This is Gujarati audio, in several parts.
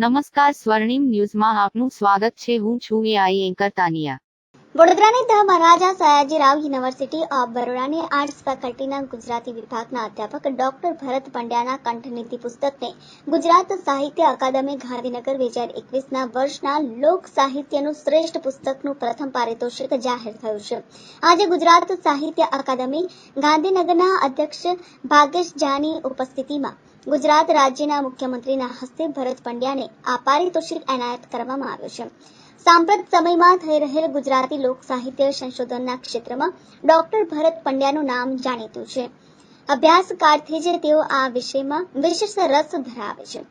નમસ્કાર સ્વર્ણિમ ન્યૂઝમાં આપનું સ્વાગત છે. હું છું એઆઈ એન્કર તાનિયા. વડોદરાની the Maharaja Sayajirao University of બરોડાની arts ફેકલ્ટીના ગુજરાતી વિભાગના અધ્યાપક ડોક્ટર ભરત પંડ્યાના કંઠનીતિ પુસ્તકને ગુજરાત સાહિત્ય અકાદમી ગાંધીનગર બે હજાર એકવીસના વર્ષના લોક સાહિત્યનું શ્રેષ્ઠ પુસ્તકનું પ્રથમ પારિતોષિક જાહેર થયું છે. આજે ગુજરાત સાહિત્ય અકાદમી ગાંધીનગરના અધ્યક્ષ ભાગેશ જાની ઉપસ્થિતિમાં ગુજરાત રાજ્યના મુખ્યમંત્રીના હસ્તે ભરત પંડ્યાને આ પારિતોષિક એનાયત કરવામાં આવ્યો છે. સાંપ્રત સમયમાં થઈ રહેલ ગુજરાતી લોક સાહિત્ય સંશોધનના ક્ષેત્રમાં ડોક્ટર ભરત પંડ્યાનું નામ જાણીતું છે. અભ્યાસકારથી જ તેઓ આ વિષયમાં વિશેષ રસ ધરાવે છે.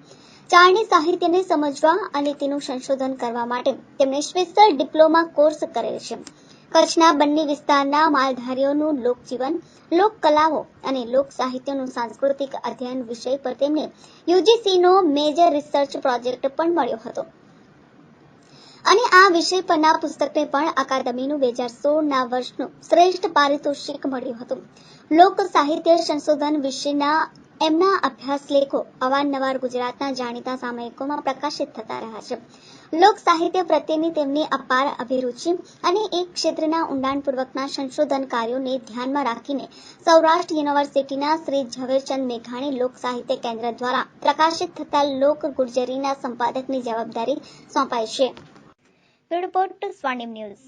ચારણી સાહિત્યને સમજવા અને તેનું સંશોધન કરવા માટે તેમણે સ્પેશિયલ ડિપ્લોમા કોર્સ કરેલ છે. કચ્છના બંને વિસ્તારના માલધારીઓનું લોકજીવન, લોક અને લોક સાહિત્યનું સાંસ્કૃતિક અધ્યયન વિષય પર તેમને યુજીસીનો મેજર રિસર્ચ પ્રોજેક્ટ પણ મળ્યો હતો. અને આ વિષય પરના પુસ્તકને પણ અકાદમીનું બે હજાર સોળના વર્ષનું શ્રેષ્ઠ પારિતોષિક મળ્યું હતું. લોક સાહિત્ય સંશોધન વિશેના એમના અભ્યાસ લેખો અવારનવાર ગુજરાતના જાણીતા સામયિકોમાં પ્રકાશિત થતા રહ્યા છે. લોક સાહિત્ય પ્રત્યેની તેમની અપાર અભિરુચિ અને એક ક્ષેત્રના ઊંડાણપૂર્વકના સંશોધન કાર્યોને ધ્યાનમાં રાખીને સૌરાષ્ટ્ર યુનિવર્સિટીના શ્રી ઝવેરચંદ મેઘાણી લોક સાહિત્ય કેન્દ્ર દ્વારા પ્રકાશિત થતા લોક ગુર્જરીના સંપાદકની જવાબદારી સોંપાઈ છે. રિપોર્ટ સ્વર્ણિમ ન્યૂઝ.